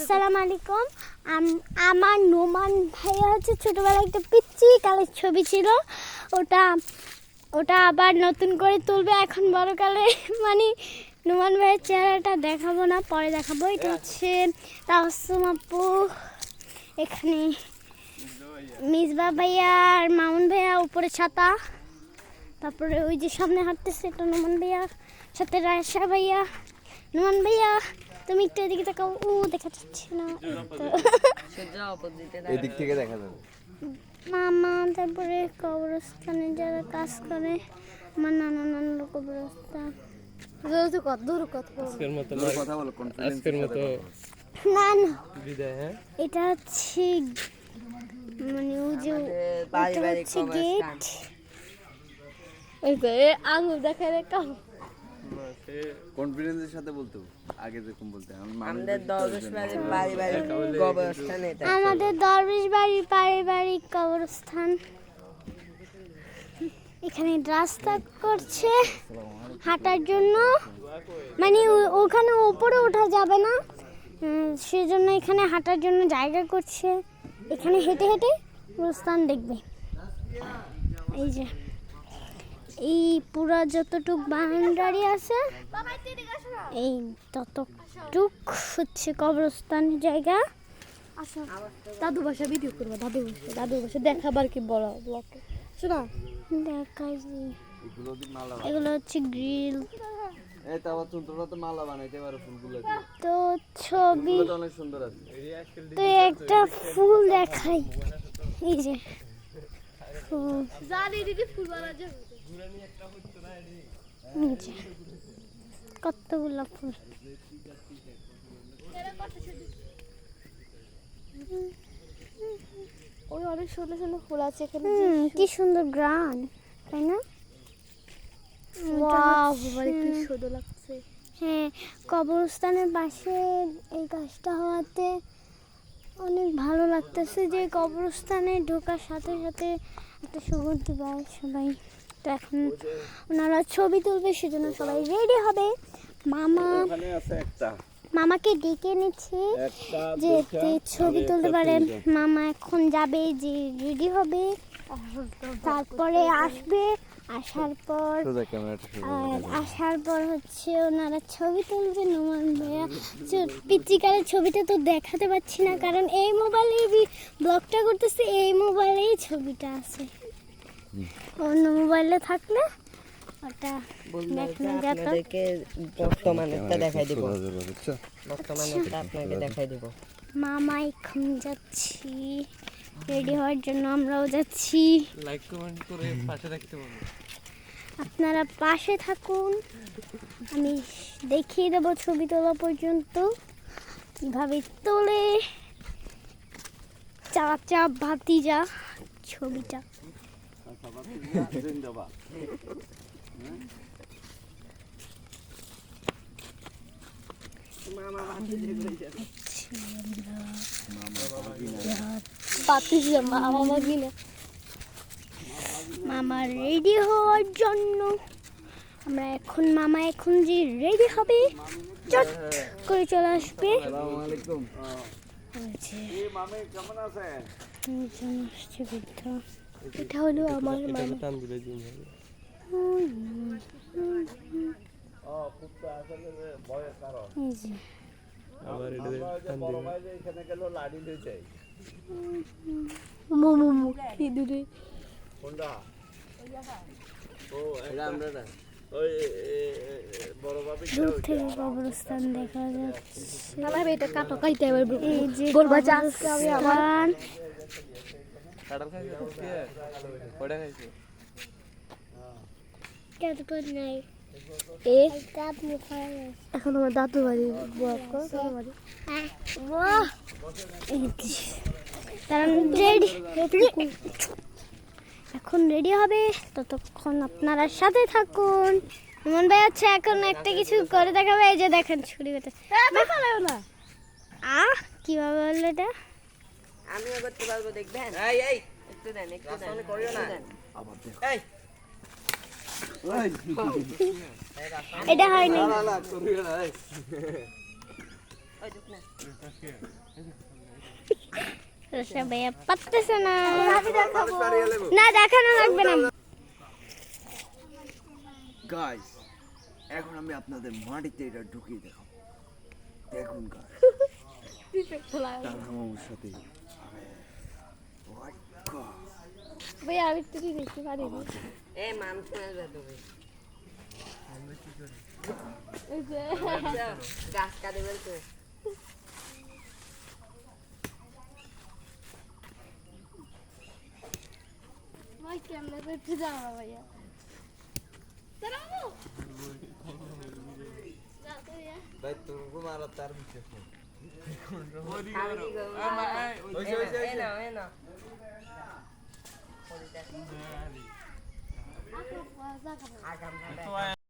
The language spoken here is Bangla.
আসসালামু আলাইকুম। আম- আমার নোমান ভাইয়া হচ্ছে ছোটবেলায় একটা পিচ্ছি কালের ছবি ছিল। ওটা ওটা আবার নতুন করে তুলবে এখন বড় কালে মানে নোমান ভাইয়ের চেহারাটা দেখাবো না পরে দেখাবো। এটা হচ্ছে তাহসুম আপু। এখানে মিসবা ভাইয়া আর মামুন ভাইয়া উপরে ছাতা। তারপরে ওই যে সামনে হাঁটতেছে এটা নোমান ভাইয়া সাথে রায়সা ভাইয়া। নোমান ভাইয়া তুমি একটু এদিকে তাকাও। ও দেখা যাচ্ছে না। এদিক থেকে দেখা যাবে। মামা তারপরে কবরস্থানে যারা কাজ করে আমার নানা নানার কবরস্থান। হ্যাঁ? এটা হচ্ছে মানে যে হচ্ছে গেট আঙুল দেখা রেখা কনফিডেন্সের সাথে বলতে। আগে যেরকম বলতে আমাদের বেশি দশ তো বাড়ি জানি। বাড়ি বাড়ি কবরস্থান এটা। আমাদের দরবেশ বাড়ির পারিবারিক কবরস্থান। এখানে রাস্তা করছে হাঁটার জন্য। মানে ওখানে ওপরে ওঠা যাবে না। সেজন্য এখানে হাঁটার জন্য জায়গা করছে। এখানে হেঁটে হেঁটে প্রস্থান দেখবে। এই যে। এই পুরো যতটুক বাউন্ডারি আছে এই ততটুক হচ্ছে কবরস্থানের জায়গা। দাদু বাসা ভিডিও করব দাদু বাসা দাদু বাসা দেখাবার কি বড় ব্লগ শোনা। দেখাই যে এগুলো হচ্ছে গ্রিল। তো আবার তুমি তোমরা তো মালা বানাইতে পারো ফুলগুলো দিয়ে। তো ছবি এগুলো তো অনেক সুন্দর তো একটা ফুল দেখাই। এই যে। কতগুলো ফুল ওই অনেক সুন্দর সুন্দর ফুল আছে এখানে কি সুন্দর গ্রান তাই না? কি সুন্দর লাগছে। হ্যাঁ কবরস্থানের পাশে এই গাছটা হওয়াতে অনেক ভালো লাগতেছে যে কবরস্থানে ঢোকার সাথে সাথে একটা সুগন্ধি পায় সবাই তো এখন ওনারা ছবি তুলবে সেজন্য সবাই রেডি হবে। মামা এখানে আছে একটা। মামাকে ডেকে নিচ্ছি একটা যে ছবি তুলতে পারে মামা এখন যাবে যে রেডি হবে। তারপরে আসবে আসার পর আসার পর হচ্ছে ওনারা ছবি তুলবে নোমান ভাইয়া চ- ছবিটা তো দেখাতে পাচ্ছি না কারণ এই মোবাইলে ব্লগটা করতেছে এই মোবাইলেই ছবিটা আছে। অন্য মোবাইলে থাকলে ওটা দেখানো যেত বর্তমানেরটা দেখাই দিব। বর্তমানেরটা আপনাকে দেখাই দিব। মামা এখন যাচ্ছি। রেডি হওয়ার জন্য আমরাও যাচ্ছি। লাইক কমেন্ট করে পাশে রাখতে পারব আপনারা পাশে থাকুন। আমি দেখিয়ে দেব ছবি তোলা পর্যন্ত। কীভাবে তোলে? চাচা ভাতিজা ছবিটা। পাতি মামা গিলে মামা রেডি হওয়ার জন্য। আমরা এখন মামা এখন যে রেডি হবে চট করে চলে আসবে। বৃদ্ধ। এটা হলো আমার মামা। আবার এটা মোমো কি দূরে? আমরা থেকে কবরস্থান দেখা যাচ্ছে। ভাই এটা কাটো কাইতে এবার এই যে কবরস্থান। তারপর নাই। এখন আমার দাদু বাড়ি এখন রেডি হবে। ততক্ষণ আপনারা সাথে থাকুন। মন ভাই আছে এখন একটা কিছু করে দেখাবে এই যে দেখেন ছুরি কথা না। আ? কীভাবে বলল এটা? আমিও করতে পারব দেখবেন? এই এই। একটু দেন একটু দেন করিও না। করিও না এই। ওই দেখ না রসা ভাইয়া পারতেছে না। না দেখানো লাগবে না। গাইস এখন আমি আপনাদের মাটিতে এটা ঢুকিয়ে দেখাবো। দেখুন তার সাথে ভাইয়া আমি একটু দেখতে পারি না এ যে গাছ কাটে বলতে ভাই কেমনে করতে যাব ভাইয়া? ভাই তুমি মারা তার নেই Nah, Pulih dari kehidupan, maka puasa akan menjadi lebih baik.